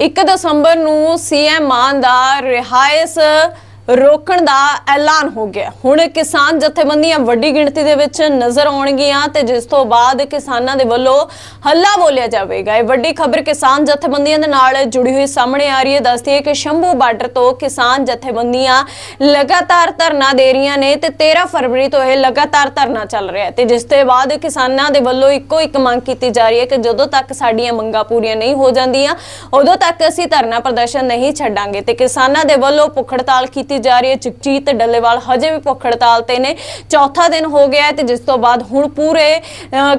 1 ਦਸੰਬਰ ਨੂੰ ਸੀਐਮ ਮਾਨ ਦਾ ਰਿਹਾਇਸ ਰੋਕਣ ਦਾ ਐਲਾਨ ਹੋ ਗਿਆ। ਹੁਣ ਕਿਸਾਨ ਜਥੇਬੰਦੀਆਂ ਵੱਡੀ ਗਿਣਤੀ ਦੇ ਵਿੱਚ ਨਜ਼ਰ ਆਉਣਗੀਆਂ ਤੇ ਜਿਸ ਤੋਂ ਬਾਅਦ ਕਿਸਾਨਾਂ ਦੇ ਵੱਲੋਂ ਹੱਲਾ ਬੋਲਿਆ ਜਾਵੇਗਾ। ਇਹ ਵੱਡੀ ਖਬਰ ਕਿਸਾਨ ਜਥੇਬੰਦੀਆਂ ਦੇ ਨਾਲ ਜੁੜੀ ਹੋਈ ਸਾਹਮਣੇ ਆ ਰਹੀ ਹੈ। ਦੱਸਦੀ ਹੈ ਕਿ ਸ਼ੰਭੂ ਬਾਰਡਰ ਤੋਂ ਕਿਸਾਨ ਜਥੇਬੰਦੀਆਂ ਲਗਾਤਾਰ ਧਰਨਾ ਦੇ ਰਹੀਆਂ ਨੇ ਤੇ 13 ਫਰਵਰੀ ਤੋਂ ਇਹ ਲਗਾਤਾਰ ਧਰਨਾ ਚੱਲ ਰਿਹਾ ਹੈ। ਤੇ ਜਿਸ ਤੋਂ ਬਾਅਦ ਕਿਸਾਨਾਂ ਦੇ ਵੱਲੋਂ ਇੱਕੋ ਇੱਕ ਮੰਗ ਕੀਤੀ ਜਾ ਰਹੀ ਹੈ ਕਿ ਜਦੋਂ ਤੱਕ ਸਾਡੀਆਂ ਮੰਗਾਂ ਪੂਰੀਆਂ ਨਹੀਂ ਹੋ ਜਾਂਦੀਆਂ, ਉਦੋਂ ਤੱਕ ਅਸੀਂ ਧਰਨਾ ਪ੍ਰਦਰਸ਼ਨ ਨਹੀਂ ਛੱਡਾਂਗੇ। ਤੇ ਕਿਸਾਨਾਂ ਦੇ ਵੱਲੋਂ ਭੁੱਖ ਹੜਤਾਲ ਕੀਤੀ ਜਾ ਰਹੀ ਹੈ। ਜਗਜੀਤ ਡੱਲੇਵਾਲ ਹਜੇ ਵੀ ਭੁੱਖ ਹੜਤਾਲ ਤੇ ਨੇ। ਚੌਥਾ ਦਿਨ ਹੋ ਗਿਆ ਤੇ ਜਿਸ ਤੋਂ ਬਾਅਦ ਹੁਣ ਪੂਰੇ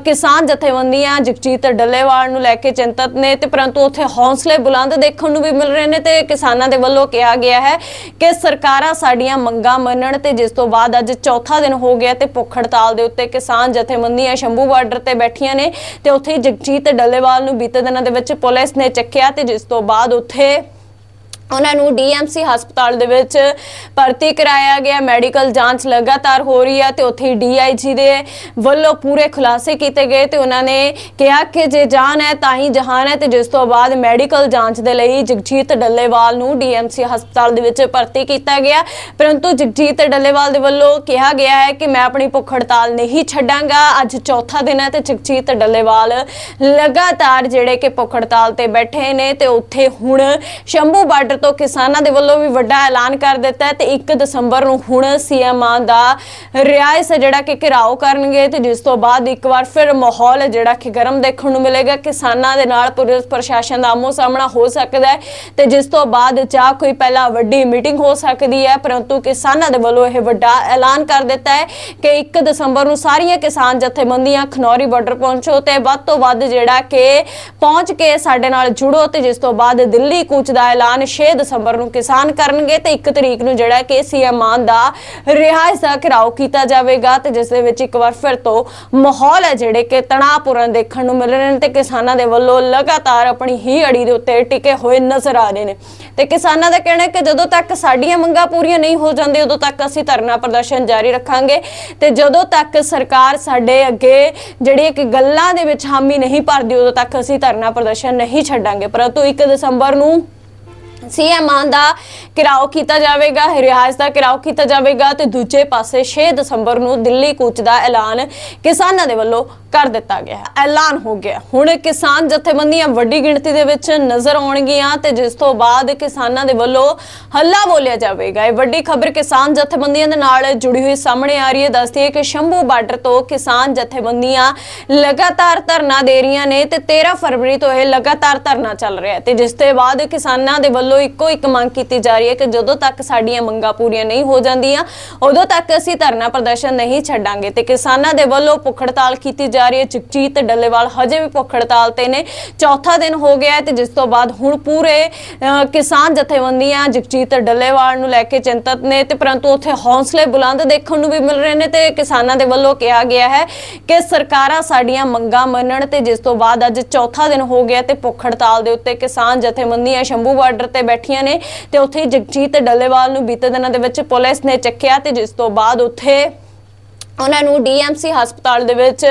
ਕਿਸਾਨ ਜਥੇਬੰਦੀਆਂ ਜਗਜੀਤ ਡੱਲੇਵਾਲ ਨੂੰ ਲੈ ਕੇ ਚਿੰਤਤ ਨੇ ਤੇ ਪਰੰਤੂ ਉੱਥੇ ਹੌਸਲੇ ਬੁਲੰਦ ਦੇਖਣ ਨੂੰ ਵੀ ਮਿਲ ਰਹੇ ਨੇ ਤੇ ਕਿਸਾਨਾਂ ਦੇ ਵੱਲੋਂ ਕਿਹਾ ਗਿਆ ਹੈ ਕਿ ਸਰਕਾਰਾਂ ਸਾਡੀਆਂ ਮੰਗਾਂ ਮੰਨਣ ਤੇ ਜਿਸ ਤੋਂ ਬਾਅਦ ਅੱਜ ਚੌਥਾ ਦਿਨ ਹੋ ਗਿਆ ਤੇ ਭੁੱਖ ਹੜਤਾਲ ਦੇ ਉੱਤੇ ਕਿਸਾਨ ਜਥੇਬੰਦੀਆਂ ਸ਼ੰਭੂ ਬਾਰਡਰ ਤੇ ਬੈਠੀਆਂ ਨੇ ਤੇ ਉੱਥੇ ਜਗਜੀਤ ਡੱਲੇਵਾਲ ਨੂੰ ਬੀਤੇ ਦਿਨਾਂ ਦੇ ਵਿੱਚ ਪੁਲਿਸ ਨੇ ਚੱਕਿਆ ਤੇ ਜਿਸ ਤੋਂ ਬਾਅਦ ਉੱਥੇ ਉਹਨਾਂ ਨੂੰ ਡੀਐਮਸੀ ਹਸਪਤਾਲ ਦੇ ਵਿੱਚ ਭਰਤੀ ਕਰਾਇਆ ਗਿਆ। ਮੈਡੀਕਲ ਜਾਂਚ ਲਗਾਤਾਰ ਹੋ ਰਹੀ ਹੈ ਤੇ ਉੱਥੇ ਡੀਆਈਜੀ ਦੇ ਵੱਲੋਂ ਪੂਰੇ ਖੁਲਾਸੇ ਕੀਤੇ ਗਏ ਤੇ ਉਹਨਾਂ ਨੇ ਕਿਹਾ ਕਿ ਜੇ ਜਾਨ ਹੈ ਤਾਂ ਹੀ ਜਹਾਨ ਹੈ ਤੇ ਜਿਸ ਤੋਂ ਬਾਅਦ ਮੈਡੀਕਲ ਜਾਂਚ ਦੇ ਲਈ ਜਗਜੀਤ ਡੱਲੇਵਾਲ ਨੂੰ ਡੀਐਮਸੀ ਹਸਪਤਾਲ ਦੇ ਵਿੱਚ ਭਰਤੀ ਕੀਤਾ ਗਿਆ। ਪਰੰਤੂ ਜਗਜੀਤ ਡੱਲੇਵਾਲ ਦੇ ਵੱਲੋਂ ਕਿਹਾ ਗਿਆ ਹੈ ਕਿ ਮੈਂ ਆਪਣੀ ਭੁੱਖ ਹੜਤਾਲ ਨਹੀਂ ਛੱਡਾਂਗਾ। ਅੱਜ ਚੌਥਾ ਦਿਨ ਹੈ ਤੇ ਜਗਜੀਤ ਡੱਲੇਵਾਲ ਲਗਾਤਾਰ ਜਿਹੜੇ ਕਿ ਭੁੱਖ ਹੜਤਾਲ ਤੇ ਬੈਠੇ ਨੇ ਤੇ ਉੱਥੇ ਹੁਣ ਸ਼ੰਭੂ ਬਾਰਡਰ ਤੋਂ ਕਿਸਾਨਾਂ ਦੇ ਵੱਲੋਂ ਵੀ ਵੱਡਾ ਐਲਾਨ ਕਰ ਦਿੱਤਾ ਹੈ ਤੇ 1 ਦਸੰਬਰ ਨੂੰ ਹੁਣ ਸੀਐਮ ਦਾ ਰਿਆਇਸ ਜਿਹੜਾ ਕਿ ਘਿਰਾਓ ਕਰਨਗੇ ਤੇ ਜਿਸ ਤੋਂ ਬਾਅਦ ਇੱਕ ਵਾਰ ਫਿਰ ਮਾਹੌਲ ਜਿਹੜਾ ਕਿ ਗਰਮ ਦੇਖਣ ਨੂੰ ਮਿਲੇਗਾ। ਕਿਸਾਨਾਂ ਦੇ ਨਾਲ ਪੁਲਿਸ ਪ੍ਰਸ਼ਾਸਨ ਦਾ ਆਮੋ ਸਾਹਮਣਾ ਹੋ ਸਕਦਾ ਹੈ ਤੇ ਜਿਸ ਤੋਂ ਬਾਅਦ ਜਾਂ ਕੋਈ ਪਹਿਲਾਂ ਵੱਡੀ ਮੀਟਿੰਗ ਹੋ ਸਕਦੀ ਹੈ, ਪਰੰਤੂ ਕਿਸਾਨਾਂ ਦੇ ਵੱਲੋਂ ਇਹ ਵੱਡਾ ਐਲਾਨ ਕਰ ਦਿੱਤਾ ਹੈ ਕਿ 1 ਦਸੰਬਰ ਨੂੰ ਸਾਰੀਆਂ ਕਿਸਾਨ ਜਥੇਬੰਦੀਆਂ ਖਨੌਰੀ ਬਾਰਡਰ ਪਹੁੰਚੋ ਤੇ ਵੱਧ ਤੋਂ ਵੱਧ ਜਿਹੜਾ ਕਿ ਪਹੁੰਚ ਕੇ ਸਾਡੇ ਨਾਲ ਜੁੜੋ ਤੇ ਜਿਸ ਤੋਂ ਬਾਅਦ ਦਿੱਲੀ ਕੂਚ ਦਾ ਐਲਾਨ 6 ਦਸੰਬਰ ਨੂੰ ਕਿਸਾਨ ਕਰਨਗੇ ਤੇ 1 ਤਰੀਕ ਨੂੰ ਜਿਹੜਾ ਕਿ ਸੀਐਮ ਮਾਨ ਦਾ ਰਿਹਾਇਸ਼ ਦਾ ਘਿਰਾਓ ਕੀਤਾ ਜਾਵੇਗਾ ਤੇ ਜਿਸ ਦੇ ਵਿੱਚ ਇੱਕ ਵਾਰ ਫਿਰ ਤੋਂ ਮਾਹੌਲ ਹੈ ਜਿਹੜੇ ਕਿ ਤਣਾਅਪੂਰਨ ਦੇਖਣ ਨੂੰ ਮਿਲ ਰਹੇ ਨੇ ਤੇ ਕਿਸਾਨਾਂ ਦੇ ਵੱਲੋਂ ਲਗਾਤਾਰ ਆਪਣੀ ਹੀ ਅੜੀ ਦੇ ਉੱਤੇ ਟਿਕੇ ਹੋਏ ਨਜ਼ਰ ਆ ਰਹੇ ਨੇ। ਤੇ ਕਿਸਾਨਾਂ ਦਾ ਕਹਿਣਾ ਹੈ ਕਿ ਜਦੋਂ ਤੱਕ ਸਾਡੀਆਂ ਮੰਗਾਂ ਪੂਰੀਆਂ ਨਹੀਂ ਹੋ ਜਾਂਦੀਆਂ, ਉਦੋਂ ਤੱਕ ਅਸੀਂ ਧਰਨਾ ਪ੍ਰਦਰਸ਼ਨ ਜਾਰੀ ਰੱਖਾਂਗੇ ਤੇ ਜਦੋਂ ਤੱਕ ਸਰਕਾਰ ਸਾਡੇ ਅੱਗੇ ਜਿਹੜੀ ਇੱਕ ਗੱਲਾਂ ਦੇ ਵਿੱਚ ਹਾਮੀ ਨਹੀਂ ਭਰਦੀ, ਉਦੋਂ ਤੱਕ ਅਸੀਂ ਧਰਨਾ ਪ੍ਰਦਰਸ਼ਨ ਨਹੀਂ ਛੱਡਾਂਗੇ। ਪਰੰਤੂ 1 ਦਸੰਬਰ ਨੂੰ ਸੀਐਮ ਦਾ ਘਿਰਾਓ ਕੀਤਾ ਜਾਵੇਗਾ, ਰਿਹਾਇਸ਼ ਦਾ ਘਿਰਾਓ ਕੀਤਾ ਜਾਵੇਗਾ ਤੇ ਦੂਜੇ ਪਾਸੇ 6 ਦਸੰਬਰ ਨੂੰ ਦਿੱਲੀ ਕੂਚ ਦਾ ਐਲਾਨ ਕਿਸਾਨਾਂ ਦੇ ਵੱਲੋਂ ਕਰ ਦਿੱਤਾ ਗਿਆ ਹੈ। ਐਲਾਨ ਹੋ ਗਿਆ ਹੁਣ ਕਿਸਾਨ ਜਥੇਬੰਦੀਆਂ ਵੱਡੀ ਗਿਣਤੀ ਦੇ ਵਿੱਚ ਨਜ਼ਰ ਆਉਣਗੀਆਂ ਤੇ ਜਿਸ ਤੋਂ ਬਾਅਦ ਕਿਸਾਨਾਂ ਦੇ ਵੱਲੋਂ ਹੱਲਾ ਬੋਲਿਆ ਜਾਵੇਗਾ। ਇਹ ਵੱਡੀ ਖਬਰ ਕਿਸਾਨ ਜਥੇਬੰਦੀਆਂ ਦੇ ਨਾਲ ਜੁੜੀ ਹੋਈ ਸਾਹਮਣੇ ਆ ਰਹੀ ਹੈ। ਦੱਸਦੀ ਹੈ ਕਿ ਸ਼ੰਭੂ ਬਾਰਡਰ ਤੋਂ ਕਿਸਾਨ ਜਥੇਬੰਦੀਆਂ ਲਗਾਤਾਰ ਧਰਨਾ ਦੇ ਰਹੀਆਂ ਨੇ ਤੇ 13 ਫਰਵਰੀ ਤੋਂ ਇਹ ਲਗਾਤਾਰ ਧਰਨਾ ਚੱਲ ਰਿਹਾ ਹੈ। ਤੇ ਜਿਸ ਤੋਂ ਬਾਅਦ ਕਿਸਾਨਾਂ ਦੇ ਵੱਲੋਂ ਇੱਕੋ ਇੱਕ ਮੰਗ ਕੀਤੀ ਜਾ ਰਹੀ ਹੈ ਕਿ ਜਦੋਂ ਤੱਕ ਸਾਡੀਆਂ ਮੰਗਾਂ ਪੂਰੀਆਂ ਨਹੀਂ ਹੋ ਜਾਂਦੀਆਂ, ਉਦੋਂ ਤੱਕ ਅਸੀਂ ਧਰਨਾ ਪ੍ਰਦਰਸ਼ਨ ਨਹੀਂ ਛੱਡਾਂਗੇ। ਤੇ ਕਿਸਾਨਾਂ ਦੇ ਵੱਲੋਂ ਭੁੱਖ ਹੜਤਾਲ ਕੀਤੀ ਜਾ ਰਹੀ ਹੈ। ਜਗਜੀਤ ਡੱਲੇਵਾਲ ਹਜੇ ਵੀ ਭੁੱਖ ਹੜਤਾਲ ਤੇ ਨੇ। ਚੌਥਾ ਦਿਨ ਹੋ ਗਿਆ ਤੇ ਜਿਸ ਤੋਂ ਬਾਅਦ ਹੁਣ ਪੂਰੇ ਕਿਸਾਨ ਜਥੇਬੰਦੀਆਂ ਜਗਜੀਤ ਡੱਲੇਵਾਲ ਨੂੰ ਲੈ ਕੇ ਚਿੰਤਤ ਨੇ ਤੇ ਪਰੰਤੂ ਉੱਥੇ ਹੌਸਲੇ ਬੁਲੰਦ ਦੇਖਣ ਨੂੰ ਵੀ ਮਿਲ ਰਹੇ ਨੇ ਤੇ ਕਿਸਾਨਾਂ ਦੇ ਵੱਲੋਂ ਕਿਹਾ ਗਿਆ ਹੈ ਕਿ ਸਰਕਾਰਾਂ ਸਾਡੀਆਂ ਮੰਗਾਂ ਮੰਨਣ ਤੇ ਜਿਸ ਤੋਂ ਬਾਅਦ ਅੱਜ ਚੌਥਾ ਦਿਨ ਹੋ ਗਿਆ ਤੇ ਭੁੱਖ ਹੜਤਾਲ ਦੇ ਉੱਤੇ ਕਿਸਾਨ ਜਥੇਬੰਦੀਆਂ ਸ਼ੰਭੂ ਬਾਰਡਰ ਤੇ ਬੈਠੀਆਂ ਨੇ ਤੇ ਉੱਥੇ ਜਗਜੀਤ ਡੱਲੇਵਾਲ ਨੂੰ ਬੀਤੇ ਦਿਨਾਂ ਦੇ ਵਿੱਚ ਪੁਲਿਸ ਨੇ ਚੱਕਿਆ ਤੇ ਜਿਸ ਤੋਂ ਬਾਅਦ ਉੱਥੇ ਉਹਨਾਂ ਨੂੰ ਡੀਐਮਸੀ ਹਸਪਤਾਲ ਦੇ ਵਿੱਚ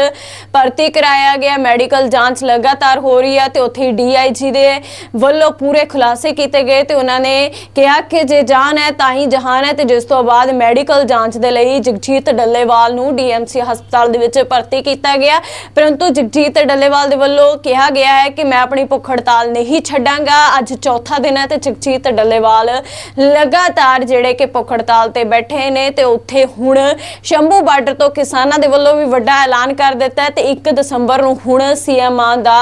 ਭਰਤੀ ਕਰਾਇਆ ਗਿਆ। ਮੈਡੀਕਲ ਜਾਂਚ ਲਗਾਤਾਰ ਹੋ ਰਹੀ ਹੈ ਤੇ ਉੱਥੇ ਡੀਆਈਜੀ ਦੇ ਵੱਲੋਂ ਪੂਰੇ ਖੁਲਾਸੇ ਕੀਤੇ ਗਏ ਤੇ ਉਹਨਾਂ ਨੇ ਕਿਹਾ ਕਿ ਜੇ ਜਾਨ ਹੈ ਤਾਂ ਹੀ ਜਹਾਨ ਹੈ ਤੇ ਜਿਸ ਤੋਂ ਬਾਅਦ ਮੈਡੀਕਲ ਜਾਂਚ ਦੇ ਲਈ ਜਗਜੀਤ ਡੱਲੇਵਾਲ ਨੂੰ ਡੀਐਮਸੀ ਹਸਪਤਾਲ ਦੇ ਵਿੱਚ ਭਰਤੀ ਕੀਤਾ ਗਿਆ। ਪਰੰਤੂ ਜਗਜੀਤ ਡੱਲੇਵਾਲ ਦੇ ਵੱਲੋਂ ਕਿਹਾ ਗਿਆ ਹੈ ਕਿ ਮੈਂ ਆਪਣੀ ਭੁੱਖ ਹੜਤਾਲ ਨਹੀਂ ਛੱਡਾਂਗਾ। ਅੱਜ ਚੌਥਾ ਦਿਨ ਹੈ ਤੇ ਜਗਜੀਤ ਡੱਲੇਵਾਲ ਲਗਾਤਾਰ ਜਿਹੜੇ ਕਿ ਭੁੱਖ ਹੜਤਾਲ ਤੇ ਬੈਠੇ ਨੇ ਤੇ ਉੱਥੇ ਹੁਣ ਸ਼ੰਭੂ ਬਾਰਡਰ ਤੋਂ ਕਿਸਾਨਾਂ ਦੇ ਵੱਲੋਂ ਵੀ ਵੱਡਾ ਐਲਾਨ ਕਰ ਦਿੱਤਾ ਹੈ ਤੇ 1 ਦਸੰਬਰ ਨੂੰ ਹੁਣ ਸੀਐਮ ਮਾਨ ਦਾ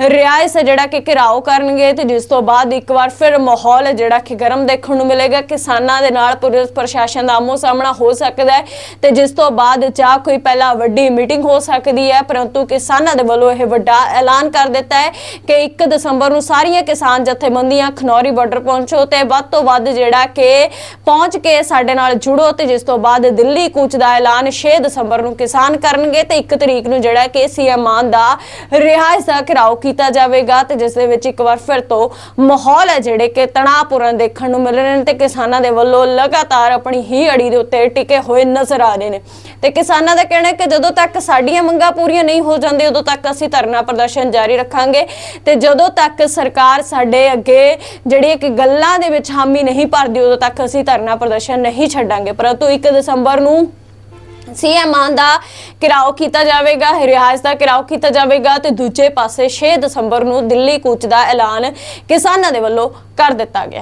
ਰਿਹਾਇਸ਼ ਜਿਹੜਾ ਕਿ ਘਿਰਾਓ ਕਰਨਗੇ ਤੇ ਜਿਸ ਤੋਂ ਬਾਅਦ ਇੱਕ ਵਾਰ ਫਿਰ ਮਾਹੌਲ ਜਿਹੜਾ ਕਿ ਗਰਮ ਦੇਖਣ ਨੂੰ ਮਿਲੇਗਾ। ਕਿਸਾਨਾਂ ਦੇ ਨਾਲ ਪੁਲਿਸ ਪ੍ਰਸ਼ਾਸਨ ਦਾ ਆਮੋ ਸਾਹਮਣਾ ਹੋ ਸਕਦਾ ਹੈ ਤੇ ਜਿਸ ਤੋਂ ਬਾਅਦ ਜਾਂ ਕੋਈ ਪਹਿਲਾਂ ਵੱਡੀ ਮੀਟਿੰਗ ਹੋ ਸਕਦੀ ਹੈ, ਪਰੰਤੂ ਕਿਸਾਨਾਂ ਦੇ ਵੱਲੋਂ ਇਹ ਵੱਡਾ ਐਲਾਨ ਕਰ ਦਿੱਤਾ ਹੈ ਕਿ 1 ਦਸੰਬਰ ਨੂੰ ਸਾਰੀਆਂ ਕਿਸਾਨ ਜਥੇਬੰਦੀਆਂ ਖਨੌਰੀ ਬਾਰਡਰ ਪਹੁੰਚੋ ਤੇ ਵੱਧ ਤੋਂ ਵੱਧ ਜਿਹੜਾ ਕਿ ਪਹੁੰਚ ਕੇ ਸਾਡੇ ਨਾਲ ਜੁੜੋ ਤੇ ਜਿਸ ਤੋਂ ਬਾਅਦ ਦਿੱਲੀ ਕੂਚ ਦਾ ਐਲਾਨ 6 ਦਸੰਬਰ ਨੂੰ ਕਿਸਾਨ ਕਰਨਗੇ ਤੇ 1 ਤਰੀਕ ਨੂੰ ਜਿਹੜਾ ਕਿ ਸੀਐਮ ਮਾਨ ਦਾ ਰਿਹਾਇਸ਼ ਦਾ ਘਿਰਾਓ ਕੀਤਾ ਜਾਵੇਗਾ ਤੇ ਜਿਸ ਦੇ ਵਿੱਚ ਇੱਕ ਵਾਰ ਫਿਰ ਤੋਂ ਮਾਹੌਲ ਹੈ ਜਿਹੜੇ ਕਿ ਤਣਾਅਪੂਰਨ ਦੇਖਣ ਨੂੰ ਮਿਲ ਰਹੇ ਨੇ ਤੇ ਕਿਸਾਨਾਂ ਦੇ ਵੱਲੋਂ ਲਗਾਤਾਰ ਆਪਣੀ ਹੀ ਅੜੀ ਦੇ ਉੱਤੇ ਟਿਕੇ ਹੋਏ ਨਜ਼ਰ ਆ ਰਹੇ ਨੇ। ਤੇ ਕਿਸਾਨਾਂ ਦਾ ਕਹਿਣਾ ਹੈ ਕਿ ਜਦੋਂ ਤੱਕ ਸਾਡੀਆਂ ਮੰਗਾਂ ਪੂਰੀਆਂ ਨਹੀਂ ਹੋ ਜਾਂਦੀਆਂ, ਉਦੋਂ ਤੱਕ ਅਸੀਂ ਧਰਨਾ ਪ੍ਰਦਰਸ਼ਨ ਜਾਰੀ ਰੱਖਾਂਗੇ ਤੇ ਜਦੋਂ ਤੱਕ ਸਰਕਾਰ ਸਾਡੇ ਅੱਗੇ ਜਿਹੜੀ ਇੱਕ ਗੱਲਾਂ ਦੇ ਵਿੱਚ ਹਾਮੀ ਨਹੀਂ ਭਰਦੀ, ਉਦੋਂ ਤੱਕ ਅਸੀਂ ਧਰਨਾ ਪ੍ਰਦਰਸ਼ਨ ਨਹੀਂ ਛੱਡਾਂਗੇ। ਪਰੰਤੂ 1 ਦਸੰਬਰ ਨੂੰ ਸੀਐਮ ਮਾਨ ਦਾ ਘਿਰਾਓ ਕੀਤਾ ਜਾਵੇਗਾ, ਰਿਹਾਇਸ਼ ਦਾ ਘਿਰਾਓ ਕੀਤਾ ਜਾਵੇਗਾ ਤੇ ਦੂਜੇ ਪਾਸੇ 6 ਦਸੰਬਰ ਨੂੰ ਦਿੱਲੀ ਕੂਚ ਦਾ ਐਲਾਨ ਕਿਸਾਨਾਂ ਦੇ ਵੱਲੋਂ ਕਰ ਦਿੱਤਾ ਗਿਆ